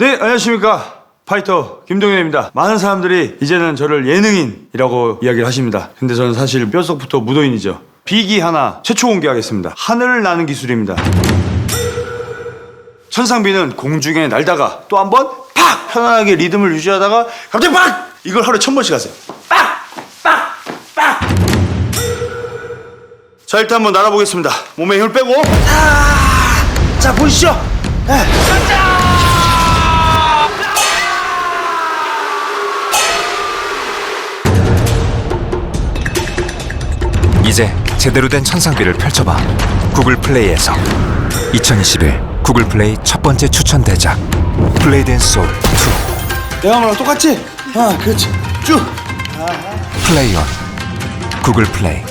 네, 안녕하십니까. 파이터 김동현입니다. 많은 사람들이 이제는 저를 예능인이라고 이야기를 하십니다. 근데 저는 사실 뼛속부터 무도인이죠. 비기 하나 최초 공개하겠습니다. 하늘을 나는 기술입니다. 천상비는 공중에 날다가 또 한 번 팍! 편안하게 리듬을 유지하다가 갑자기 팍! 이걸 하루에 천 번씩 하세요. 팍! 팍! 팍! 자, 일단 한번 날아보겠습니다. 몸에 힘을 빼고. 자, 자 보시죠. 이제 제대로 된 천상비를 펼쳐봐 구글 플레이에서 2021 구글 플레이 첫 번째 추천 대작 플레이드 앤 소울 2 내가 말랑 똑같지? 아, 그렇지. 쭉. 플레이온 구글 플레이